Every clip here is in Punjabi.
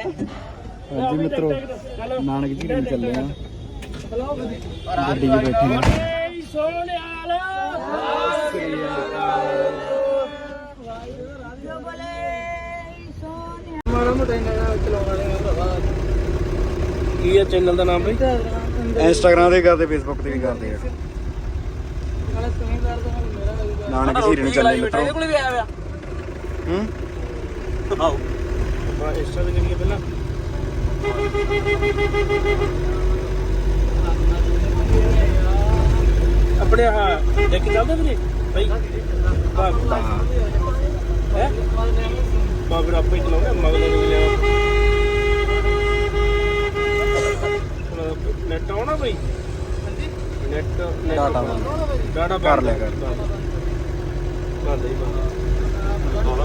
ਹਾਂਜੀ ਮਿੱਤਰੋ ਨਾਨਕ ਜੀ ਨੂੰ ਚੱਲੇ ਆ? ਗੱਡੀ 'ਚ ਬੈਠੇ ਆ। ਕੀ ਹੈ ਚੈਨਲ ਦਾ ਨਾਮ ਬਈ? ਇੰਸਟਾਗ੍ਰਾਮ ਤੇ ਕਰਦੇ ਫੇਸਬੁੱਕ ਤੇ ਵੀ ਕਰਦੇ ਆ। ਨਾਨਕ ਜੀ ਨੂੰ ਚੱਲੇ ਮਿੱਤਰੋ। ਹੂੰ? ਆਓ। ਬਾ ਇੰਸਟਾ ਤੇ ਕਰੀਏ ਪਹਿਲਾਂ। ਆਪਣੇ ਹਾਂ ਇੱਕ ਚੱਲਦਾ ਵੀਰੇ? ਬਈ ਬਾ ਹੈ? ਬਾ ਫਿਰ ਆਪੇ ਚਲਾਉਂਦਾ ਮਗਲ ਨੂੰ ਲਿਆ ਨੈਟ ਆਉਣਾ ਬਈ? ਨੈਟ ਡਾਟਾ ਡਾਟਾ ਕਰ ਲਿਆ ਕਰ। ਕਰ ਲਈ ਚਲਾ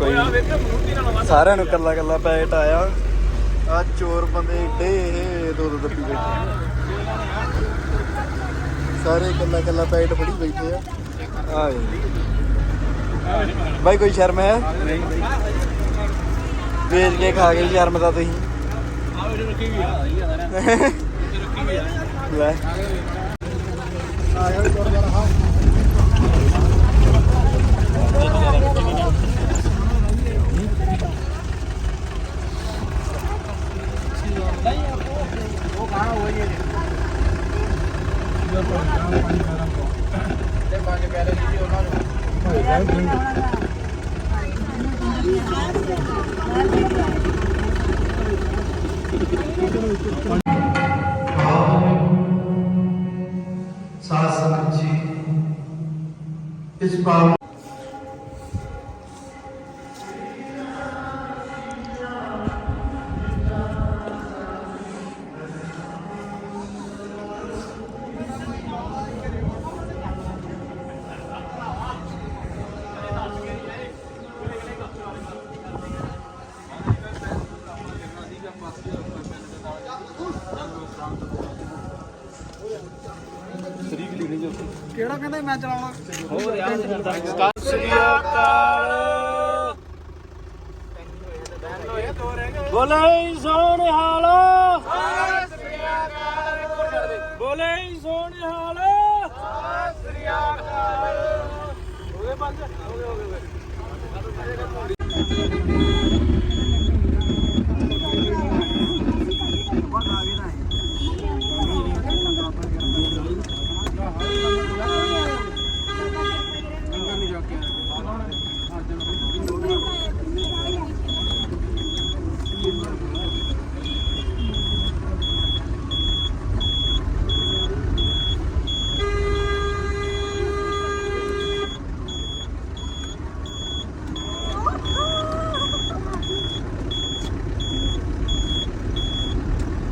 ਕੋਈ ਸਾਰਿਆਂ ਨੂੰ ਕੱਲਾ ਕੱਲਾ ਪੈਕਟ ਆਇਆ। ਆ ਚੋਰ ਬੰਦੇ ਏਡੇ ਇਹ ਦੋ ਦੋ ਦੱਬੀ ਬੈਠੇ ਸਾਰੇ ਕੱਲਾ ਕੱਲਾ ਪੈਕਟ ਫੜੀ ਬੈਠੇ ਆ। ਆਏ ਬਾਈ ਕੋਈ ਸ਼ਰਮ ਹੈ? ਨਹੀਂ ਵੇਚ ਕੇ ਖਾ ਗਏ ਸ਼ਰਮ ਤਾਂ ਤੁਸੀਂ। ਲੈ। ਸਾਧ 这是八 ਕਿਹੜਾ ਕਹਿੰਦਾ ਮੈਂ ਚਲਾਉਣਾ। ਹੋਰ ਯਾਰ ਸਤਿ ਸ੍ਰੀ ਅਕਾਲ। ਬੋਲੇ ਸੋਹਣੇ ਹਾਲ ਸਤਿ ਸ੍ਰੀ ਅਕਾਲ। ਬੋਲੇ ਸੋਹਣੇ ਹਾਲ। ਸਤਿ ਸ੍ਰੀ ਅਕਾਲ ਹੋ ਗਏ ਬੰਦ ਹੋ ਗਏ ਹੋ ਗਏ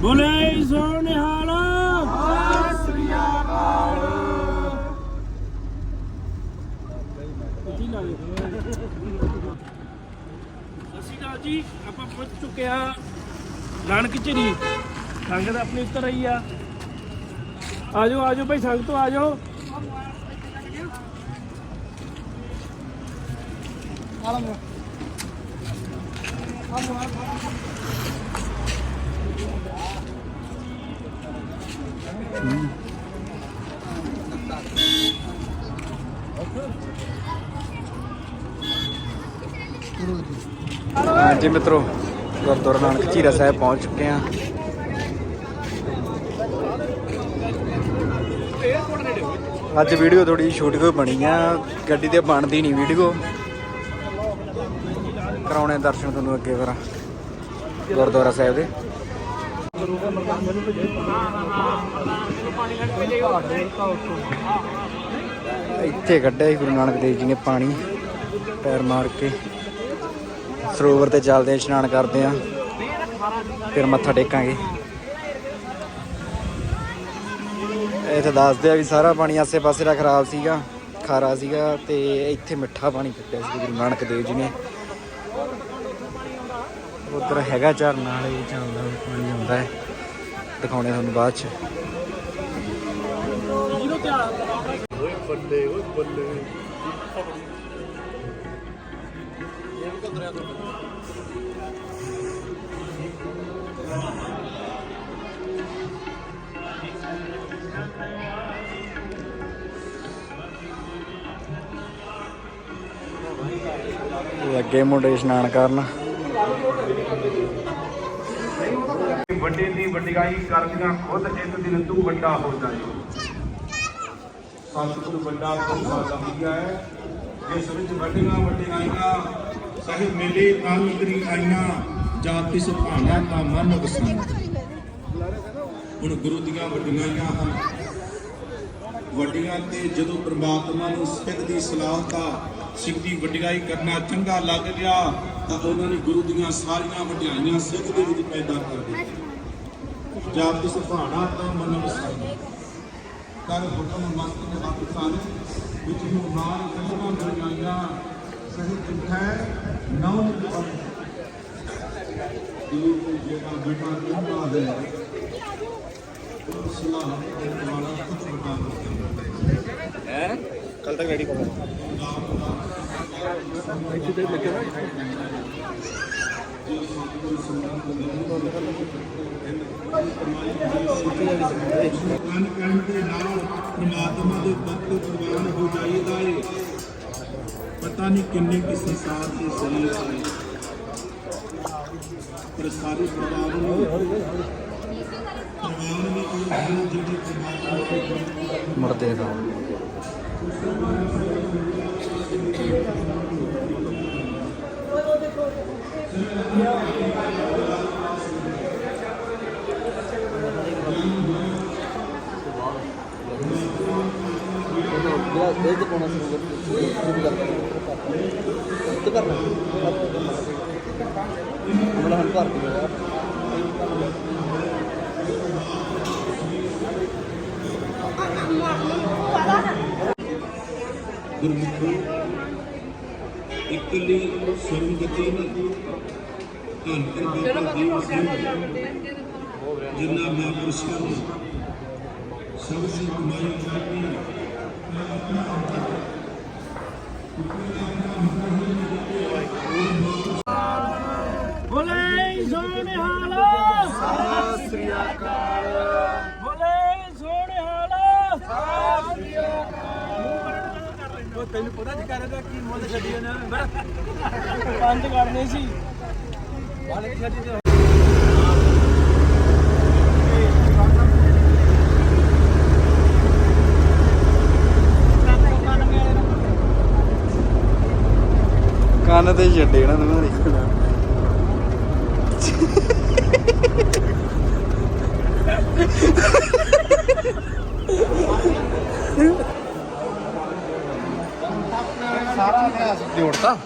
ਬੋਲੇ ਸੋਹਣੇ ਹਾਲ ਸਤਿ ਸ੍ਰੀ ਅਕਾਲ ਇੱਥੇ ਲਾ ਦੇ ਸਤਿ ਸ਼੍ਰੀ ਅਕਾਲ ਜੀ ਆਪਾਂ ਪਹੁੰਚ ਚੁੱਕੇ ਆ ਨਾਨਕ ਝਰੀ ਸੰਗਤ ਆਪਣੀ ਉੱਤਰ ਰਹੀ ਆ। ਆਜੋ ਆਜੋ ਭਾਈ ਸੰਗਤ ਤੋਂ ਆਜੋ। ਹਾਂਜੀ ਮਿੱਤਰੋ ਗੁਰਦੁਆਰਾ ਨਾਨਕ ਝੀਰਾ ਸਾਹਿਬ ਪਹੁੰਚ ਚੁੱਕੇ ਆ ਅੱਜ ਵੀਡੀਓ ਥੋੜੀ ਸ਼ੂਟ ਕੋਈ ਬਣੀ ਆ। ਗੱਡੀ ਤੇ ਬਣਦੀ ਨਹੀਂ ਵੀਡੀਓ। ਕਰਾਉਣੇ ਦਰਸ਼ਨ ਤੁਹਾਨੂੰ ਅੱਗੇ ਫਿਰ, ਗੁਰਦੁਆਰਾ ਸਾਹਿਬ ਦੇ। ਇੱਥੇ ਕੱਢਿਆ ਸੀ ਗੁਰੂ ਨਾਨਕ ਦੇਵ ਜੀ ਨੇ ਪਾਣੀ, ਪੈਰ ਮਾਰ ਕੇ। ਸਰੋਵਰ ਤੇ ਚੱਲਦੇ ਆ, ਇਸ਼ਨਾਨ ਕਰਦੇ ਆ। ਫਿਰ ਮੱਥਾ ਟੇਕਾਂਗੇ। ਇੱਥੇ ਦੱਸਦੇ ਆ ਵੀ ਸਾਰਾ ਪਾਣੀ ਆਸੇ-ਪਾਸੇ ਦਾ ਖਰਾਬ ਸੀਗਾ, ਖਾਰਾ ਸੀਗਾ ਤੇ ਇੱਥੇ ਮਿੱਠਾ ਪਾਣੀ ਕੱਢਿਆ ਸੀ ਗੁਰੂ ਨਾਨਕ ਦੇਵ ਜੀ ਨੇ। ਉਧਰ ਹੈਗਾ ਝਰਨਾ ਵਾਲੇ ਚੱਲਦਾ ਪਾਣੀ ਆਉਂਦਾ ਹੈ। ਦਿਖਾਉਣੇ ਤੁਹਾਨੂੰ ਬਾਅਦ ਚ। ਜਿਹਨੂੰ ਧਿਆਨ ਲੱਗੇ ਮੁੰਡੇ ਇਸ਼ਨਾਨ ਕਰਨ। ਵੱਡੇ ਦੀ ਵਡਿਆਈ ਕਰਦੀਆਂ ਖੁਦ ਇੱਕ ਦਿਨ ਤੂੰ ਵੱਡਾ ਹੋ ਜਾਏ ਸਤਿਗੁਰ ਵੱਡਾ ਪੁਰਖਾ ਸਮਝਿਆ ਹੈ। ਜਿਸ ਵਿੱਚ ਵੱਡੀਆਂ ਵਡਿਆਈਆਂ ਸਹਿਬ, ਮਿਲੇ ਤਾਂ ਨਿਗਰੀ ਆਈਆਂ ਜਾਤੀ ਸੁਭਾਣਾ ਤਾਂ ਮਨ ਵਸਾਈ ਹੁਣ ਗੁਰੂ ਦੀਆਂ ਵਡਿਆਈਆਂ ਹਨ। ਵੱਡੀਆਂ ਤੇ ਜਦੋਂ ਪ੍ਰਮਾਤਮਾ ਨੂੰ ਸਿੱਖ ਦੀ ਸਲਾਹ ਦਾ ਸਿੱਖ ਦੀ ਵਡਿਆਈ ਕਰਨਾ ਚੰਗਾ ਲੱਗ ਗਿਆ, ਤਾਂ ਉਹਨਾਂ ਨੇ ਗੁਰੂ ਦੀਆਂ ਸਾਰੀਆਂ ਵਡਿਆਈਆਂ ਸਿੱਖ ਦੇ ਵਿੱਚ ਪੈਦਾ ਕਰ ਦਿੱਤੀਆਂ। ਜਾਪ ਤਿਸ ਭਾਣਾ ਤਾਂ ਮਨ ਵਸਾਈ ਕਰ ਹੁਕਮ ਮਸਤ ਹੱਥ ਸਾਰੇ ਵਿੱਚ ਨੂੰ ਨਾਮ ਕੰਨਾਂ ਵਡਿਆਈਆਂ ਸਹੀ ਚਿੱਠੈ ਨੌ ਨਿਪਨ ਗੁਰੂ ਜਿਹੜਾ ਬੇਟਾ ਕਹਿੰਦਾ ਹੈ। ਸਲਾਹ ਕਰਨ ਵਾਲਾ ਕੁਝ ਬਤਾ ਹੈ ਕੱਲ ਤੱਕ ਰੈਡੀ ਕਰੋ ਕੰਨ ਕੰਨ ਦੇ ਨਾਲ ਪ੍ਰਮਾਤਮਾ ਦੇ ਭਗਤ ਕੁਰਬਾਨ ਹੋ ਜਾਈਦਾ ਏ ਪਤਾ ਨਹੀਂ ਕਿੰਨੇ ਕੀ ਸੰਸਾਰ ਦੇ ਸਰੀਰ ਆਏ ਪਰ ਸਾਰੇ ਪਰਿਵਾਰ ਨੂੰ ਪਰਿਵਾਰ ਨੇ ਉਹ ਗੁਰੂ ਜਿਹੜੇ ਪ੍ਰਮਾਤਮਾ ਦਾ ਗੁਰਮੁਖੋ ਇਕਲੀ ਸਰਵਗਤੀ ਨੀ ਧੰਨ ਕਰ ਬਾਬਾ ਦੀਪ ਸਿੰਘ ਜਿਨ੍ਹਾਂ ਮਹਾਂਪੁਰਸ਼ਾਂ ਨੇ ਸਭ ਦੀ ਕਮਾਈ ਕਰਕੇ ਬੋਲੇ ਸੋਹਣੇ ਹਾਲ ਸਤਿ ਸ੍ਰੀ ਅਕਾਲ ਬੋਲੇ ਸੋਹਣੇ ਹਾਲ ਸਤਿ ਸ੍ਰੀ ਅਕਾਲ ਤੈਨੂੰ ਪਤਾ ਨਹੀਂ ਕਰਦਾ ਕੀ ਮੁੱਲ ਛੱਡੀ ਉਹਨੇ। ਪੰਜ ਕਰਨੇ ਸੀ। ਪੰਜ ਛੱਡੀ ਤੇ ਕੰਨ ਤੇ ਛੱਡੇ ਨਾ ਤੁਹਾਨੂੰ ਸਾਰਾ ਜੋੜਤਾ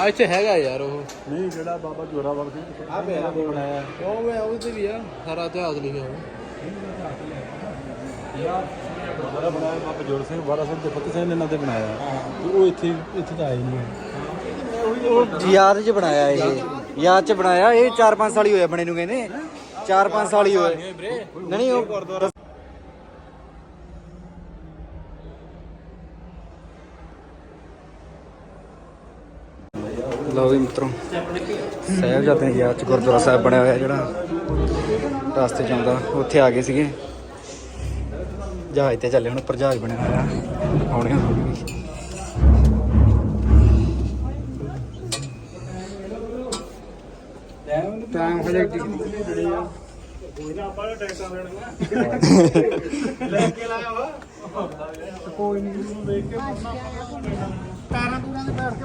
ਆ ਇੱਥੇ ਹੈਗਾ ਯਾਰ ਉਹ। ਨਹੀਂ ਜਿਹੜਾ ਬਾਬਾ ਜੋਰਾ ਬਾਬਾ ਸਿੰਘ ਆ ਪਿਆ ਬਣਾਇਆ ਉਹ ਵੇ ਉਹਦੇ ਵੀ ਆ। ਸਾਰਾ ਇਤਿਹਾਸ ਲਿਖਿਆ ਹੋਇਆ। ਸਾਰਾ ਬਣਾਇਆ ਬਾਬਾ ਜੋਰ ਸਿੰਘ ਵਾਰਾ ਸਿੰਘ ਤੇ ਫਤਿਹ ਸਿੰਘ ਨੇ ਇਹਨਾਂ ਤੇ ਬਣਾਇਆ। ਤੇ ਉਹ ਇੱਥੇ ਇੱਥੇ ਤਾਂ ਆਏ ਨਹੀਂ ਉਹ ਯਾਦ 'ਚ ਬਣਾਇਆ ਇਹ। ਯਾਦ 'ਚ ਬਣਾਇਆ ਇਹ 4-5 ਸਾਲ ਹੀ ਹੋਇਆ ਬਣੇ ਨੂੰ ਕਹਿੰਦੇ। 4-5 ਸਾਲ ਹੀ ਹੋਏ। ਨਹੀਂ ਉਹ ਲਓ ਵੀ ਮਿੱਤਰੋ ਸਾਹਿਬ ਜਾਂਦੇ ਨੇ ਯਾਦ 'ਚ ਗੁਰਦੁਆਰਾ ਸਾਹਿਬ ਬਣਿਆ ਹੋਇਆ ਜਿਹੜਾ ਰਸਤੇ ਆਉਂਦਾ ਉੱਥੇ ਆ ਗਏ ਸੀਗੇ। ਜਹਾਜ਼ ਤੇ ਚੱਲੇ ਹੁਣ ਉੱਪਰ ਜਹਾਜ਼ ਬਣਿਆ ਹੋਇਆ। ਆਉਣੇ ਟਾਈਮ ਹਲੇ ਕੋਈ ਨਾ ਆਪਾਂ ਟੈਕਸਾਂ ਲੈਣਗੇ ਲੈ ਕੇ ਲਾਇਆ ਵਾ ਕੋਈ ਨਹੀਂ ਨੂੰ ਦੇਖ ਕੇ ਪੈਰਾਂ ਪੂਰਾਂ ਤੇ ਬੈਠ ਕੇ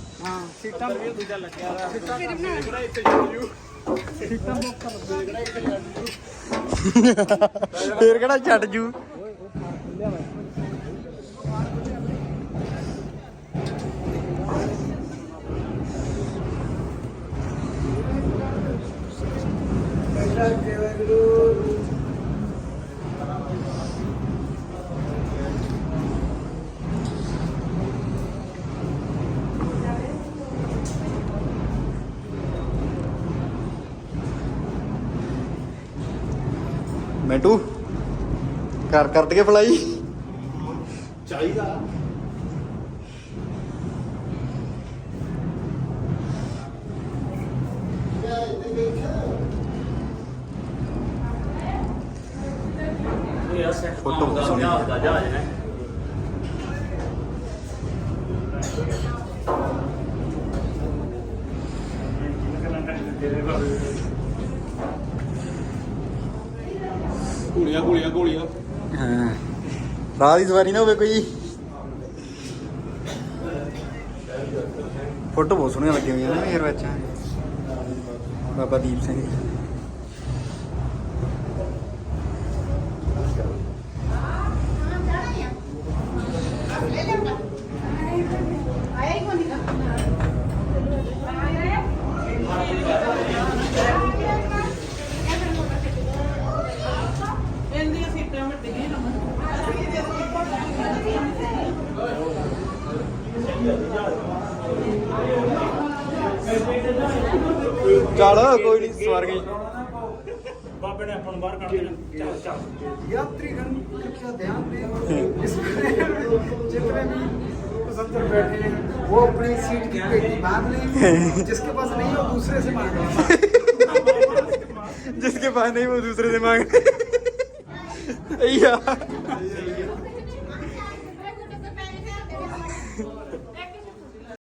ਹਾਂ ਸੀਟਾਂ ਵੀ ਦੂਜਾ ਲੱਗਿਆ ਵਾ ਫੇਰ ਕਿਹੜਾ ਛੱਡ ਜੂ ਮੈਂਟੂ ਕਰ ਕੱਟ ਕੇ ਫਲਾਈ ਫੋਟੋ ਬਹੁਤ ਰਾਤ ਦੀ ਸਵਾਰੀ ਨਾ ਹੋਵੇ ਕੋਈ। ਫੋਟੋ ਬਹੁਤ ਸੋਹਣੀਆਂ ਲੱਗੀਆਂ ਹੋਈਆਂ ਨੇ ਯਾਰ ਵਿੱਚ। ਬਾਬਾ ਦੀਪ ਸਿੰਘ। ਚੱਲ ਕੋਈ ਨਹੀਂ ਸਵਾਰ ਗਈ ਬਾਬੇ ਨੇ ਆਪਾਂ ਨੂੰ ਬਾਹਰ ਕੱਢ ਦੇਣਾ ਚੱਲ ਚੱਲ यात्रीगण कृपया ध्यान दें इसमें जितने भी पैसेंजर बैठे हैं वो अपनी सीट की पेटी बांध लें जिसके पास नहीं हो दूसरे से मांगे जिसके पास नहीं वो दूसरे से मांग ਯਾ